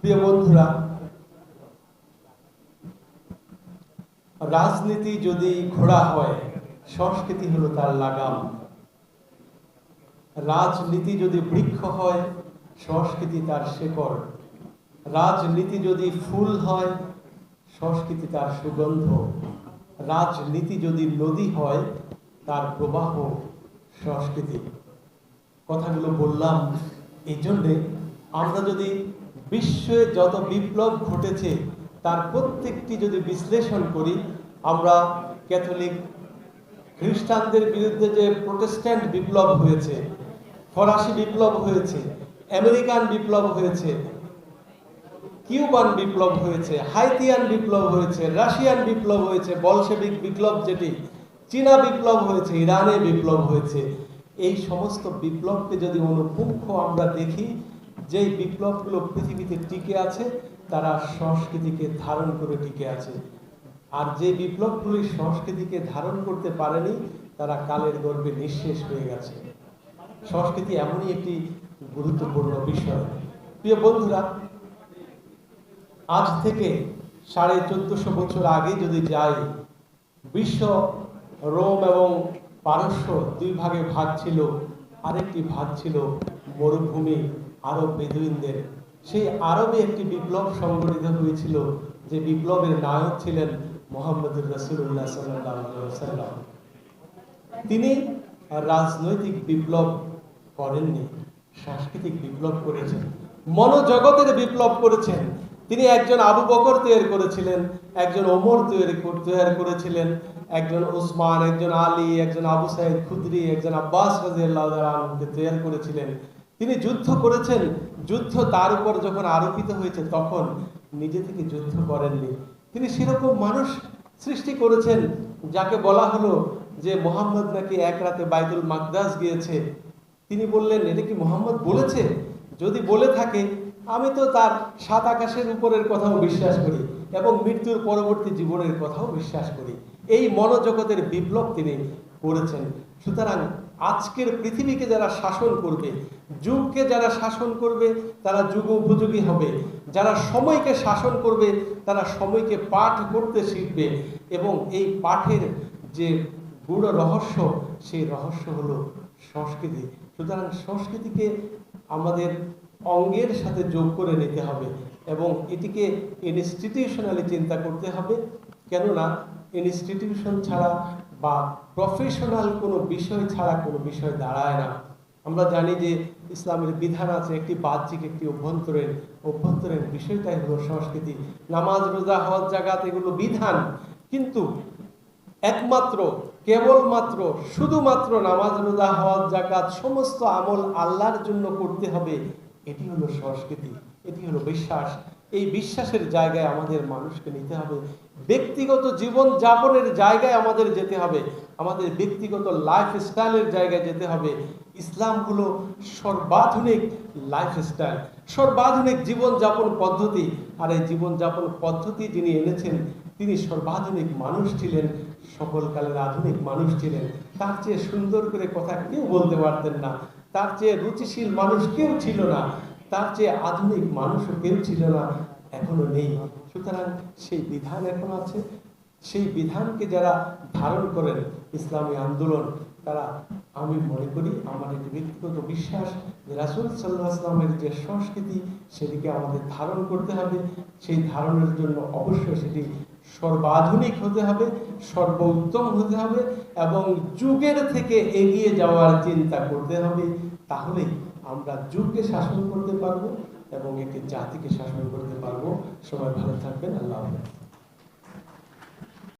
প্রিয় বন্ধুরা, রাজনীতি যদি ঘোড়া হয়, সংস্কৃতি হলো তার লাগাম। রাজনীতি যদি বৃক্ষ হয়, সংস্কৃতি তার শেকড়। রাজনীতি যদি ফুল হয়, সংস্কৃতি তার সুগন্ধ। রাজনীতি যদি নদী হয়, তার প্রবাহ, সংস্কৃতি। কথাগুলো বললাম, এই জন্যে আমরা যদি বিশ্বে যত বিপ্লব ঘটেছে, তার প্রত্যেকটি যদি বিশ্লেষণ করি, আমরা ক্যাথলিক খ্রিস্টানদের বিরুদ্ধে যে প্রোটেস্ট্যান্ট বিপ্লব হয়েছে, ফরাসি বিপ্লব হয়েছে, আমেরিকান বিপ্লব হয়েছে, কিউবান বিপ্লব হয়েছে, হাইতিয়ান বিপ্লব হয়েছে, রাশিয়ান বিপ্লব হয়েছে বলশেবিক বিপ্লব যেটি, চীনা বিপ্লব হয়েছে, ইরানে বিপ্লব হয়েছে, এই সমস্ত বিপ্লবকে যদি অনুপুঙ্খ আমরা দেখি যেই বিপ্লবগুলো পৃথিবীতে টিকে আছে, তারা সংস্কৃতিকে ধারণ করে টিকে আছে। আর যে বিপ্লবগুলি সংস্কৃতিকে ধারণ করতে পারেনি, তারা কালের গর্ভে নিঃশেষ হয়ে গেছে। সংস্কৃতি এমনই একটি গুরুত্বপূর্ণ বিষয়। প্রিয় বন্ধুরা, আজ থেকে সাড়ে চোদ্দশো বছর আগে যদি যাই, বিশ্ব, রোম এবং পারস্য দুই ভাগে ভাগ ছিল। আরেকটি ভাগ ছিল মরুভূমি। আরব বেদুইনদের। সেই আরবে একটি বিপ্লব সংগঠিত হয়েছিল, যে বিপ্লবের নায়ক ছিলেন মোহাম্মদুর রসুল্লাহ সাল্লাম তিনি রাজনৈতিক বিপ্লব করেননি, সাংস্কৃতিক বিপ্লব করেছেন, মনোজগতের বিপ্লব করেছেন। তিনি একজন আবু বকর তৈরি করেছিলেন, একজন ওমর তৈরি তৈরি করেছিলেন, একজন ওসমান, একজন আলী, একজন আবু সাইদ খুদরি, একজন আব্বাস রাজিয়াল্লাহকে তৈরি করেছিলেন। তিনি যুদ্ধ করেছেন। যুদ্ধ তার উপর যখন আরোপিত হয়েছে, তখন নিজে থেকে যুদ্ধ করেননি। তিনি সেরকম মানুষ সৃষ্টি করেছেন, যাকে বলা হলো যে মোহাম্মদ নাকি এক রাতে বাইতুল মাকদাস গিয়েছে। তিনি বললেন, এটা কি মোহাম্মদ বলেছে? যদি বলে থাকে, আমি তো তার সাত আকাশের উপরের কথাও বিশ্বাস করি এবং মৃত্যুর পরবর্তী জীবনের কথাও বিশ্বাস করি। এই মনোজগতের বিপ্লব তিনি করেছেন। সুতরাং আজকের পৃথিবীকে যারা শাসন করবে, যুগকে যারা শাসন করবে, তারা যুগ উপযোগী হবে। যারা সময়কে শাসন করবে, তারা সময়কে পাঠ করতে শিখবে এবং এই পাঠের যে গূঢ় রহস্য, সেই রহস্য হলো সংস্কৃতি। সুতরাং সংস্কৃতিকে আমাদের অঙ্গের সাথে যোগ করে নিতে হবে এবং এটিকে ইনস্টিটিউশনালি চিন্তা করতে হবে। কেননা ইনস্টিটিউশন ছাড়া বা প্রফেশনাল কোনো বিষয় ছাড়া কোনো বিষয় দাঁড়ায় না। আমরা জানি যে ইসলামের বিধান আছে একটি বাহ্যিক, একটি অভ্যন্তরীণ। অভ্যন্তরীণ বিষয়টাই হলো সংস্কৃতি। নামাজ, রোজা হওয়ার জাগাত এগুলো বিধান। কিন্তু একমাত্র, কেবলমাত্র, শুধুমাত্র নামাজ, রোজা হওয়ার জাকাত সমস্ত আমল আল্লাহর জন্য করতে হবে, এটি হলো সংস্কৃতি, এটি হলো বিশ্বাস। এই বিশ্বাসের জায়গায় আমাদের মানুষকে নিতে হবে। ব্যক্তিগত জীবন যাপনের জায়গায় আমাদের যেতে হবে। আমাদের ব্যক্তিগত লাইফ স্টাইলের জায়গায় যেতে হবে। ইসলাম হলো সর্বাধুনিক লাইফ স্টাইল সর্বাধুনিক জীবনযাপন পদ্ধতি। আর এই জীবনযাপন পদ্ধতি যিনি এনেছেন, তিনি সর্বাধুনিক মানুষ ছিলেন সকল কালের আধুনিক মানুষ ছিলেন। তার চেয়ে সুন্দর করে কথা কেউ বলতে পারতেন না। তার চেয়ে রুচিশীল মানুষ কেউ ছিল না। তার চেয়ে আধুনিক মানুষও কেউ ছিল না। এখনও নেই। সুতরাং সেই বিধান এখন আছে। সেই বিধানকে যারা ধারণ করেন ইসলামী আন্দোলন, তারা আমি মনে করি আমার একটি ব্যক্তিগত বিশ্বাস, যে রাসুল সাল্লাহ যে সংস্কৃতি, সেটিকে আমাদের ধারণ করতে হবে। সেই ধারণের জন্য অবশ্যই সেটি সর্বাধুনিক হতে হবে, সর্বোত্তম হতে হবে এবং যুগের থেকে এগিয়ে যাওয়ার চিন্তা করতে হবে। তাহলেই আমরা যুগকে শাসন করতে পারব এবং একটি জাতিকে শাসন করতে পারব। সবাই ভালো থাকবেন। আল্লাহ হাফেজ।